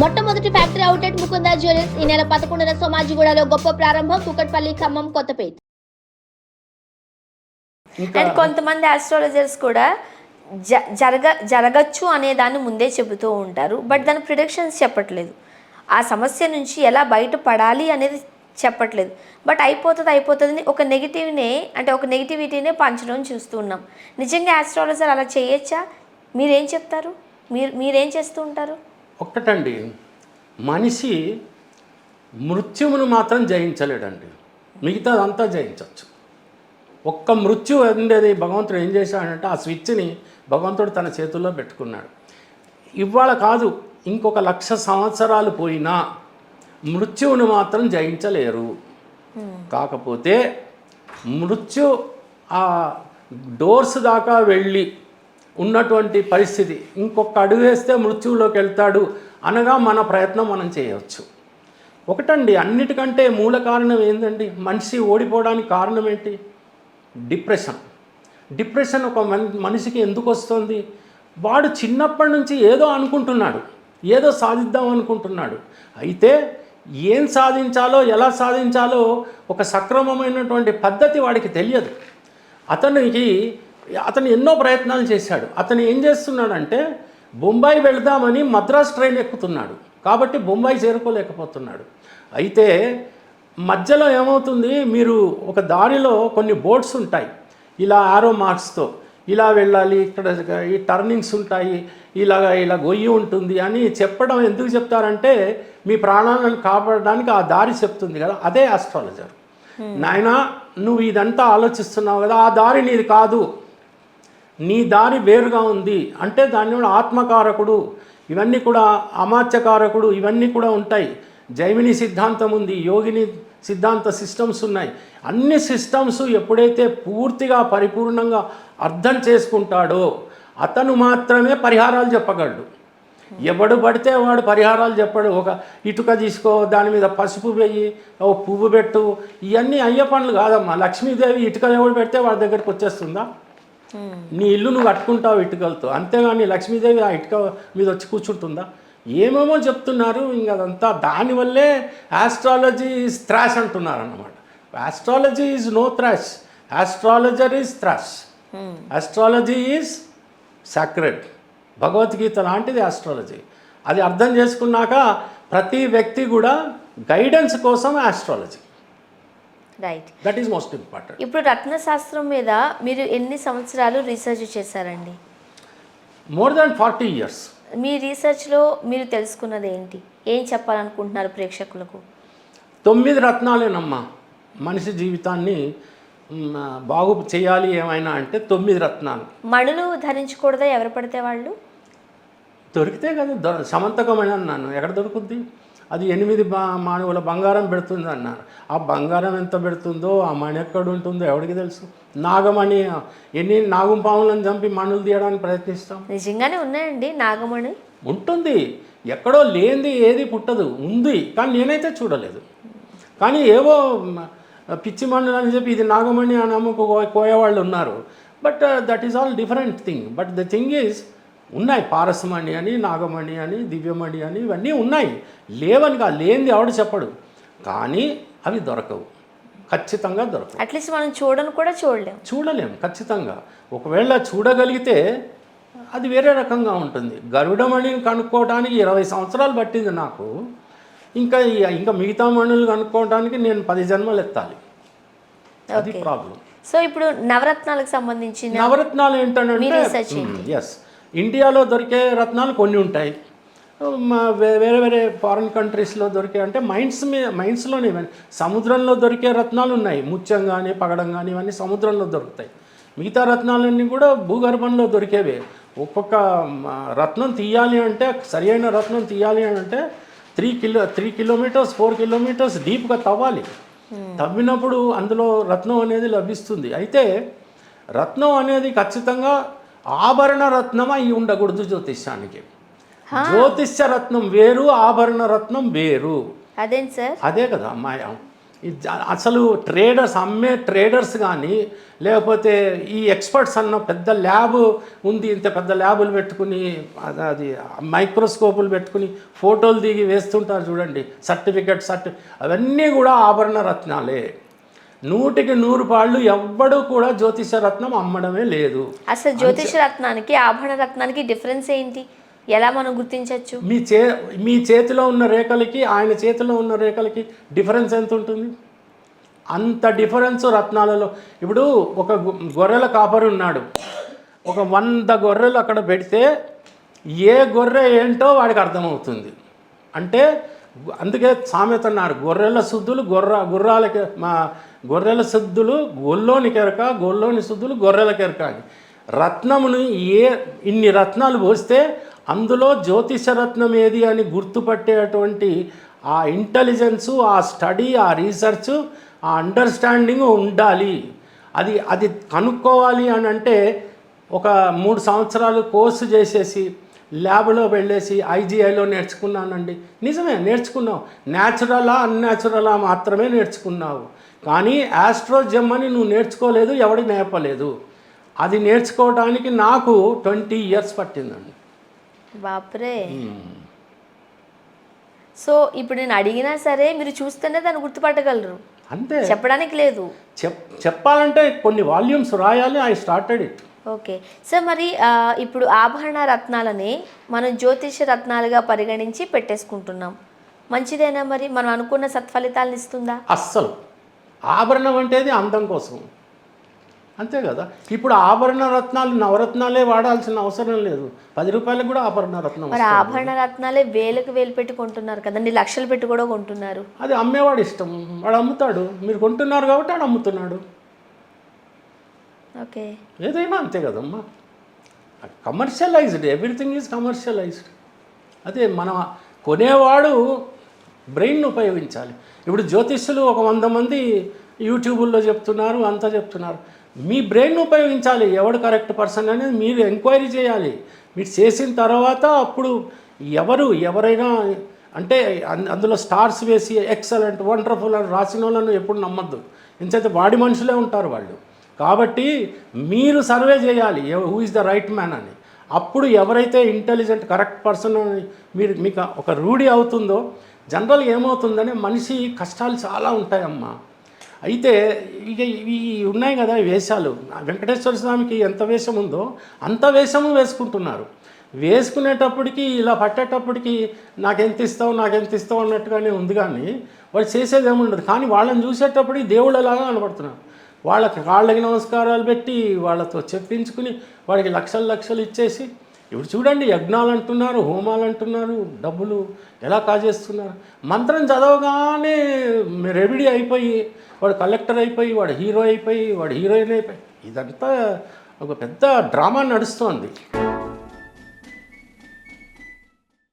మొట్టమొదటి factory outlet Mukunda jewellers ఈ నెల పదకొండున సోమాజిగూడలో గొప్ప ప్రారంభం కుకట్పల్లి ఖమ్మం కొత్తపేట. అండ్ కొంతమంది ఆస్ట్రాలజర్స్ కూడా జ జరగ జరగచ్చు అనే దాన్ని ముందే చెబుతూ ఉంటారు. బట్ దాని ప్రిడిక్షన్స్ చెప్పట్లేదు. ఆ సమస్య నుంచి ఎలా బయటపడాలి అనేది చెప్పట్లేదు. బట్ అయిపోతుంది అయిపోతుంది ఒక నెగిటివ్నే అంటే ఒక నెగిటివిటీనే పంచడం చూస్తూ ఉన్నాం. నిజంగా ఆస్ట్రాలజర్ అలా చేయొచ్చా? మీరేం చెప్తారు? మీరు మీరేం చేస్తూ ఉంటారు? ఒక్కటండి మనిషి మృత్యువును మాత్రం జయించలేడండి. మిగతాదంతా జయించవచ్చు ఒక్క మృత్యు ఉండేది భగవంతుడు ఏం చేశాడంటే ఆ స్విచ్ని భగవంతుడు తన చేతుల్లో పెట్టుకున్నాడు. ఇవాళ కాదు ఇంకొక లక్ష సంవత్సరాలు పోయినా మృత్యువును మాత్రం జయించలేరు. కాకపోతే మృత్యు ఆ డోర్స్ దాకా వెళ్ళి ఉన్నటువంటి పరిస్థితి. ఇంకొక అడుగు వేస్తే మృత్యువులోకి వెళ్తాడు అనగా మన ప్రయత్నం మనం చేయవచ్చు. ఒకటండి అన్నిటికంటే మూల కారణం ఏంటండి మనిషి ఓడిపోవడానికి కారణం ఏంటి? డిప్రెషన్. డిప్రెషన్ ఒక మనిషికి ఎందుకు వస్తుంది? వాడు చిన్నప్పటి నుంచి ఏదో అనుకుంటున్నాడు ఏదో సాధిద్దాం అనుకుంటున్నాడు. అయితే ఏం సాధించాలో ఎలా సాధించాలో ఒక సక్రమమైనటువంటి పద్ధతి వాడికి తెలియదు. అతనికి అతను ఎన్నో ప్రయత్నాలు చేశాడు. అతను ఏం చేస్తున్నాడంటే బొంబాయి వెళదామని మద్రాస్ ట్రైన్ ఎక్కుతున్నాడు. కాబట్టి బొంబాయి చేరుకోలేకపోతున్నాడు. అయితే మధ్యలో ఏమవుతుంది? మీరు ఒక దారిలో కొన్ని బోర్డ్స్ ఉంటాయి. ఇలా ఆరో మార్క్స్తో ఇలా వెళ్ళాలి ఇక్కడ ఈ టర్నింగ్స్ ఉంటాయి ఇలాగ ఇలా గొయ్యి ఉంటుంది అని చెప్పడం ఎందుకు చెప్తారంటే మీ ప్రాణాలను కాపాడడానికి ఆ దారి చెప్తుంది కదా. అదే ఆస్ట్రాలజర్ నాయనా నువ్వు ఇదంతా ఆలోచిస్తున్నావు కదా. ఆ దారి నీది కాదు. నీ దారి వేరుగా ఉంది. అంటే దాని కూడా ఆత్మకారకుడు ఇవన్నీ కూడా అమాత్యకారకుడు ఇవన్నీ కూడా ఉంటాయి. జైమిని సిద్ధాంతం ఉంది యోగిని సిద్ధాంత సిస్టమ్స్ ఉన్నాయి. అన్ని సిస్టమ్స్ ఎప్పుడైతే పూర్తిగా పరిపూర్ణంగా అర్థం చేసుకుంటాడో అతను మాత్రమే పరిహారాలు చెప్పగలడు. ఎవడు పడితే వాడు పరిహారాలు చెప్పడు. ఒక ఇటుక తీసుకో దాని మీద పసుపు వేయి ఓ పువ్వు పెట్టు. ఇవన్నీ అయ్యే పనులు కాదమ్మా. లక్ష్మీదేవి ఇటుక ఎవడు పెడితే వాడి దగ్గరికి వచ్చేస్తుందా? నీ ఇల్లు నువ్వు కట్టుకుంటావు ఇటుకలతో. అంతేగాని లక్ష్మీదేవి ఆ ఇటుక మీద వచ్చి కూర్చుంటుందా? ఏమేమో చెప్తున్నారు ఇంక అదంతా దానివల్లే ఆస్ట్రాలజీ ఈజ్ థ్రాష్ అంటున్నారు అన్నమాట astrology is no trash astrologer is trash astrology is sacred Bhagavad Gita లాంటిది ఆస్ట్రాలజీ అది అర్థం చేసుకున్నాక ప్రతి వ్యక్తి కూడా గైడెన్స్ కోసం astrology right that is most important ఇప్పుడు రత్నశాస్త్రం మీద మీరు ఎన్ని సంవత్సరాలు రీసెర్చ్ చేశారండి? మోర్ దాన్ ఫార్టీ ఇయర్స్ మీ రీసెర్చ్లో మీరు తెలుసుకున్నది ఏంటి? ఏం చెప్పాలనుకుంటున్నారు ప్రేక్షకులకు? తొమ్మిది రత్నాలేనమ్మా. మనిషి జీవితాన్ని బాగు చేయాలి ఏమైనా అంటే తొమ్మిది రత్నాలు. మణులు ధరించకూడదా? ఎవరు పడితే వాళ్ళు? దొరికితే కదా సమంతకమని అన్నాను ఎక్కడ దొరుకుద్ది? అది ఎనిమిది మానవుల బంగారం పెడుతుంది అన్నారు ఆ బంగారం ఎంత పెడుతుందో ఆ మణి ఎక్కడ ఉంటుందో ఎవరికి తెలుసు? నాగమణి ఎన్ని నాగం పాములను చంపి మణులు తీయడానికి ప్రయత్నిస్తాం? నిజంగానే ఉన్నాయండి నాగమణి. ఉంటుంది. ఎక్కడో లేనిది ఏది పుట్టదు. ఉంది. కానీ నేనైతే చూడలేదు. కానీ ఏవో పిచ్చి మండలు అని చెప్పి ఇది నాగమణి అని అమ్ముకు కోయేవాళ్ళు ఉన్నారు. But that is all different thing but the thing is ఉన్నాయి. పారసమణి అని నాగమణి అని దివ్యమణి అని ఇవన్నీ ఉన్నాయి. లేవని కాదు లేనిది ఎవడు చెప్పడు. కానీ అవి దొరకవు. ఖచ్చితంగా దొరకవు. అట్లీస్ట్ మనం చూడను కూడా చూడలేం. చూడలేం ఖచ్చితంగా. ఒకవేళ చూడగలిగితే అది వేరే రకంగా ఉంటుంది. గరుడమణిని కనుక్కోవడానికి ఇరవై సంవత్సరాలు పట్టింది నాకు. ఇంకా ఇంకా మిగతా మణులు కనుక్కోవడానికి నేను పది జన్మలు ఎత్తాలి. అది. ప్రాబ్లం సో ఇప్పుడు నవరత్నాలకు సంబంధించిన నవరత్నాలు ఏంటంటే? ఎస్ ఇండియాలో దొరికే రత్నాలు కొన్ని ఉంటాయి. వేరే వేరే ఫారిన్ కంట్రీస్లో దొరికే అంటే మైన్స్ మీ మైన్స్లోనే ఇవన్నీ. సముద్రంలో దొరికే రత్నాలు ఉన్నాయి. ముత్యం కానీ పగడం కానీ ఇవన్నీ సముద్రంలో దొరుకుతాయి. మిగతా రత్నాలన్నీ కూడా భూగర్భంలో దొరికేవే. ఒక్కొక్క రత్నం తీయాలి అంటే సరి అయిన రత్నం తీయాలి అని అంటే three kilo three kilometers four kilometers డీప్గా తవ్వాలి. తవ్వినప్పుడు అందులో రత్నం అనేది లభిస్తుంది. అయితే రత్నం అనేది ఖచ్చితంగా ఆభరణ రత్నం అయి ఉండకూడదు జ్యోతిష్యానికి. జ్యోతిష్య రత్నం వేరు ఆభరణ రత్నం వేరు. అదేంటి సార్? అదే కదా మాయ అసలు ట్రేడర్స్ అమ్మే ట్రేడర్స్ కానీ లేకపోతే ఈ ఎక్స్పర్ట్స్ అన్న పెద్ద ల్యాబ్ ఉంది ఇంత పెద్ద ల్యాబులు పెట్టుకుని అది అది మైక్రోస్కోపులు పెట్టుకుని ఫోటోలు దిగి వేస్తుంటారు చూడండి సర్టిఫికెట్ సర్టి అవన్నీ కూడా ఆభరణ రత్నాలే నూటికి నూరు పాళ్ళు ఎవ్వడూ కూడా జ్యోతిష రత్నం అమ్మడమే లేదు. అసలు జ్యోతిష రత్నానికి ఆభరణ రత్నానికి డిఫరెన్స్ ఏంటి? ఎలా మనం గుర్తించవచ్చు మీ చే మీ చేతిలో ఉన్న రేఖలకి ఆయన చేతిలో ఉన్న రేఖలకి డిఫరెన్స్ ఎంత ఉంటుంది? అంత డిఫరెన్స్ రత్నాలలో. ఇప్పుడు ఒక గొర్రెల కాపరి ఉన్నాడు. ఒక వంద గొర్రెలు అక్కడ పెడితే ఏ గొర్రె ఏంటో వాడికి అర్థమవుతుంది. అంటే అందుకే సామెత అన్నారు గొర్రెల శుద్ధులు గొర్ర గుర్రాలకి మా గొర్రెల శుద్ధులు గొల్లోని కెరక గొల్లోని సద్దులు గొర్రెల కెరక అని. రత్నమును ఏ ఇన్ని రత్నాలు పోస్తే అందులో జ్యోతిష రత్నం ఏది అని గుర్తుపట్టేటువంటి ఆ ఇంటెలిజెన్సు ఆ స్టడీ ఆ రీసెర్చ్ ఆ అండర్స్టాండింగ్ ఉండాలి. అది అది కనుక్కోవాలి అని అంటే ఒక మూడు సంవత్సరాలు కోర్సు చేసేసి ల్యాబ్లో వెళ్ళేసి ఐజీఐలో నేర్చుకున్నానండి. నిజమే నేర్చుకున్నావు. న్యాచురలా అన్యాచురలా మాత్రమే నేర్చుకున్నావు. కానీ ఆస్ట్రోజమ్ అని నువ్వు నేర్చుకోలేదు ఎవడి నేర్పలేదు. అది నేర్చుకోవడానికి నాకు ట్వంటీ ఇయర్స్ పట్టిందండి. బాప్రే. సో ఇప్పుడు నేను అడిగినా సరే మీరు చూస్తేనే దాన్ని గుర్తుపట్టగలరు. అంతే. చెప్పడానికి లేదు. చెప్ చెప్పాలంటే కొన్ని వాల్యూమ్స్ రాయాలి I started it. Okay. Sir మరి ఇప్పుడు ఆభరణ రత్నాలని మనం జ్యోతిష రత్నాలుగా పరిగణించి పెట్టేసుకుంటున్నాం. మంచిదేనా మరి? మనం అనుకున్న సత్ఫలితాలను ఇస్తుందా? అస్సలు. ఆభరణం అంటేది అందం కోసం. అంతే కదా? ఇప్పుడు ఆభరణ రత్నాలు నవరత్నాలే వాడాల్సిన అవసరం లేదు. పది రూపాయలకు కూడా ఆభరణ రత్నం మరి. ఆభరణ రత్నాలే వేలకు వేలు పెట్టి కొంటున్నారు కదండి. లక్షలు పెట్టి కూడా కొంటున్నారు. అది అమ్మేవాడు ఇష్టం. వాడు అమ్ముతాడు. మీరు కొంటున్నారు కాబట్టి వాడు అమ్ముతున్నాడు. ఓకే. ఏదైనా అంతే కదమ్మా కమర్షియలైజ్డ్ ఎవ్రీథింగ్ ఈజ్ కమర్షియలైజ్డ్ అదే మన కొనేవాడు బ్రెయిన్ ఉపయోగించాలి. ఇప్పుడు జ్యోతిష్యులు ఒక వంద మంది యూట్యూబుల్లో చెప్తున్నారు అంతా చెప్తున్నారు. మీ బ్రెయిన్ ఉపయోగించాలి ఎవడు కరెక్ట్ పర్సన్ అనేది మీరు ఎంక్వైరీ చేయాలి. మీరు చేసిన తర్వాత అప్పుడు ఎవరు ఎవరైనా అంటే అందులో స్టార్స్ వేసి ఎక్సలెంట్ వండర్ఫుల్ అని రాసిన వాళ్ళను ఎప్పుడు నమ్మద్దు. ఎందుకంటే వాడి మనుషులే ఉంటారు వాళ్ళు. కాబట్టి మీరు సర్వే చేయాలి. Who is the right man అని. అప్పుడు ఎవరైతే ఇంటెలిజెంట్ కరెక్ట్ పర్సన్ అని మీరు మీకు ఒక రూఢి అవుతుందో జనరల్గా ఏమవుతుందని మనిషి కష్టాలు చాలా ఉంటాయమ్మా. అయితే ఇక ఇవి ఉన్నాయి కదా వేషాలు. వెంకటేశ్వర స్వామికి ఎంత వేషం ఉందో అంత వేషము వేసుకుంటున్నారు. వేసుకునేటప్పటికి ఇలా పట్టేటప్పటికి నాకెంత ఇస్తావు నాకెంత ఇస్తావు అన్నట్టుగానే ఉంది కానీ వాడు చేసేది ఏముండదు. కానీ వాళ్ళని చూసేటప్పటికి దేవుళ్ళలాగా కనబడుతున్నారు వాళ్ళకి కాళ్ళకి నమస్కారాలు పెట్టి వాళ్ళతో చెప్పించుకుని వాడికి లక్షలు లక్షలు ఇచ్చేసి ఇప్పుడు చూడండి యజ్ఞాలు అంటున్నారు హోమాలు అంటున్నారు డబ్బులు ఎలా కాజేస్తున్నారు? మంత్రం చదవగానే రెబిడీ అయిపోయి వాడు కలెక్టర్ అయిపోయి వాడు హీరో అయిపోయి వాడు హీరోయిన్ అయిపోయి ఇదంతా ఒక పెద్ద డ్రామా నడుస్తోంది.